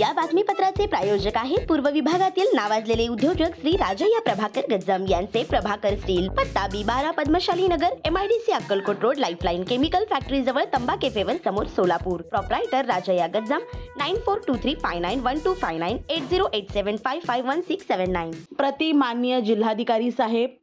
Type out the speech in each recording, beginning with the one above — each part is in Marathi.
या बातमीपत्राचे प्रायोजक आहेत पूर्व विभागातील नावाजलेले उद्योजक श्री राजय्या प्रभाकर गज्जम यांचे प्रभाकर स्टील पत्ता बी बारा Padmashali Nagar MIDC Akkalkot road lifeline chemical factory जवळ तंबा केफेवर समोर Solapur. Proprietor Rajayya Gajjam nine four two three five nine one two five nine eight zero eight seven five five one six seven nine प्रति मान्य जिल्हाधिकारी साहेब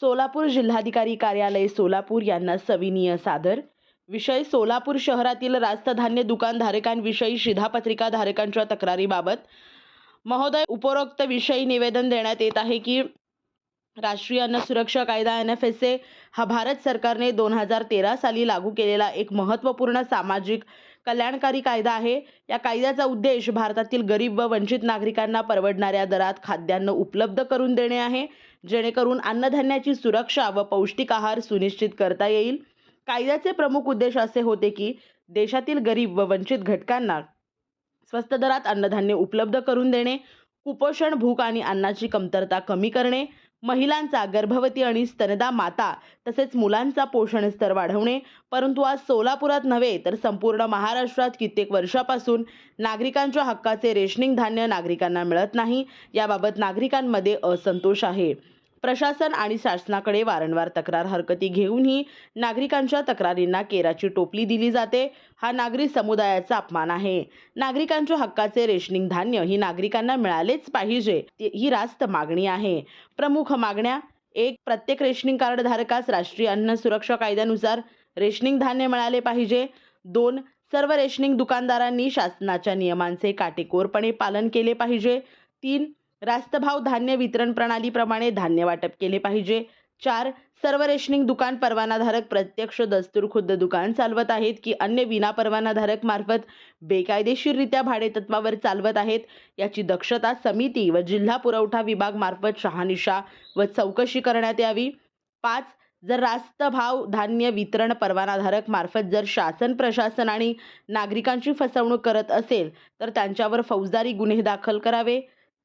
सोलापूर जिल्हाधिकारी कार्यालय सोलापूर यांना सविनीय सादर. विषय सोलापूर शहरातील रास्त धान्य दुकानधारकांविषयी शिधापत्रिका धारकांच्या तक्रारीबाबत महोदय उपरोक्त विषयी निवेदन देण्यात येत आहे की राष्ट्रीय अन्न सुरक्षा कायदा एन एफ एस ए हा भारत सरकारने दोन हजार तेरा साली लागू केलेला एक महत्त्वपूर्ण सामाजिक कल्याणकारी कायदा आहे. या कायद्याचा उद्देश भारतातील गरीब व वंचित नागरिकांना परवडणाऱ्या दरात खाद्यान्न उपलब्ध करून देणे आहे. जेणेकरून अन्नधान्याची सुरक्षा व पौष्टिक आहार सुनिश्चित करता येईल. कायद्याचे प्रमुख उद्देश असे होते की देशातील गरीब व वंचित घटकांना स्वस्त दरात अन्नधान्य उपलब्ध करून देणे कुपोषण भूक आणि अन्नाची कमतरता कमी करणे महिलांचा गर्भवती आणि स्तनदा माता तसेच मुलांचा पोषण स्तर वाढवणे परंतु आज सोलापुरात नव्हे तर संपूर्ण महाराष्ट्रात कित्येक वर्षापासून नागरिकांच्या हक्काचे रेशनिंग धान्य नागरिकांना मिळत नाही. याबाबत नागरिकांमध्ये असंतोष आहे. प्रशासन आणि शासनाकडे वारंवार तक्रार हरकती घेऊनही नागरिकांच्या तक्रारींना केराची टोपली दिली जाते. हा नागरी समुदायाचा अपमान आहे. नागरिकांच्या हक्काचे रेशनिंग धान्य ही नागरिकांना मिळालेच पाहिजे ही रास्त मागणी आहे. प्रमुख मागण्या एक प्रत्येक रेशनिंग कार्ड धारकास राष्ट्रीय अन्न सुरक्षा कायद्यानुसार रेशनिंग धान्य मिळाले पाहिजे. दोन सर्व रेशनिंग दुकानदारांनी शासनाच्या नियमांचे काटेकोरपणे पालन केले पाहिजे. तीन रास्तभाव धान्य वितरण प्रणालीप्रमाणे धान्य वाटप केले पाहिजे. चार सर्व रेशनिंग दुकान परवानाधारक प्रत्यक्ष दस्तूर खुद्द दुकान चालवत आहेत की अन्य विना परवानाधारक मार्फत बेकायदेशीररित्या भाडेतत्वावर चालवत आहेत याची दक्षता समिती व जिल्हा पुरवठा विभाग मार्फत शहानिशा व चौकशी करण्यात यावी. पाच जर रास्त भाव धान्य वितरण परवानाधारक मार्फत जर शासन प्रशासन आणि नागरिकांची फसवणूक करत असेल तर त्यांच्यावर फौजदारी गुन्हे दाखल करावे.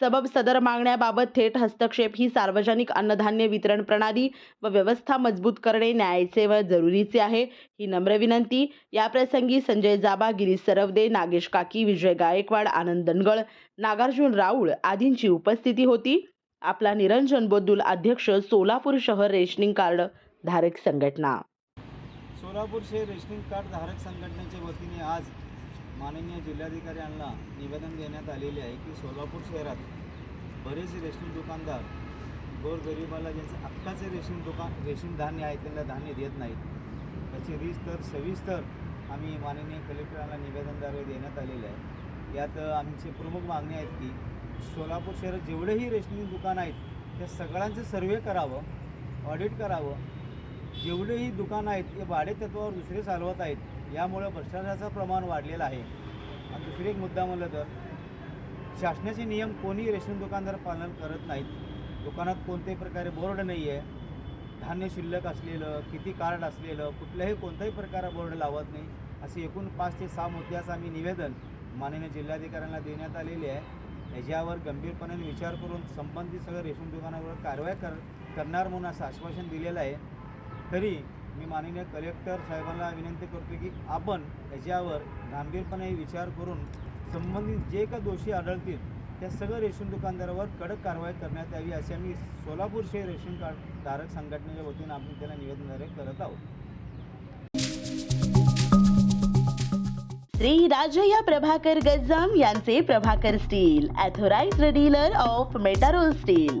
सबब सदर मागण्याबाबत थेट हस्तक्षेप ही सार्वजनिक अन्नधान्य वितरण प्रणाली व व्यवस्था मजबूत करणे न्यायाचे व जरुरीचे आहे. ही नम्र विनंती. याप्रसंगी संजय जाबा गिरीश सरवदे नागेश काकी विजय गायकवाड आनंद दनगळ नागार्जुन राऊळ आदींची उपस्थिती होती. आपला निरंजन बोद्दुल अध्यक्ष सोलापूर शहर रेशनिंग कार्ड धारक संघटना. सोलापूर शहर रेशनिंग कार्ड धारक संघटनेच्या वतीने आज माननीय जिल्हाधिकारी यांना निवेदन देण्यात आलेले आहे की सोलापूर शहरात बरेचसे रेशन दुकानदार गोरगरिबाला ज्यांचे हक्काचे रेशन दुकान रेशन धान्य आहे त्यांना धान्य देत नाहीत. त्याची रीतसर सविस्तर आम्ही माननीय कलेक्टरांना निवेदनद्वारे देण्यात आलेले आहे. यात आमचे प्रमुख मागणी आहेत की सोलापूर शहरात जेवढेही रेशनिंग दुकान आहेत त्या सगळ्यांचं सर्वे करावं ऑडिट करावं जेवढेही दुकानं आहेत ते भाडे तत्वावर दुसरे चालवत आहेत यामुळं भ्रष्टाचाराचं प्रमाण वाढलेलं आहे. आणि दुसरे एक मुद्दा म्हणलं तर शासनाचे नियम कोणी रेशन दुकानदार पालन करत नाहीत. दुकानात कोणत्याही प्रकारे बोर्ड नाही आहे धान्य शिल्लक असलेलं किती कार्ड असलेलं कुठल्याही कोणत्याही प्रकारे बोर्ड लावत नाही. असे एकूण पाच ते सहा मुद्द्याचं आम्ही निवेदन माननीय जिल्हाधिकाऱ्यांना देण्यात आलेले आहे. याच्यावर गंभीरपणे विचार करून संबंधित सगळं रेशन दुकानावर कारवाई कर करणार म्हणून असं आश्वासन दिलेलं आहे. तरी मी माननीय कलेक्टर साहेबांना विनंती करतो की आपण याच्यावर गांभीरपणे विचार करून संबंधित जे का दोषी आढळतील त्या सगळं रेशन दुकानदारावर कडक कारवाई करण्यात यावी असे आम्ही सोलापूर शहर रेशन कार्ड धारक संघटनेच्या वतीनं आम्ही त्याला निवेदनद्वारे करत आहोत. श्री राजया प्रभाकर गज्जाम यांचे Prabhakar steel authorised dealer of Metarol steel.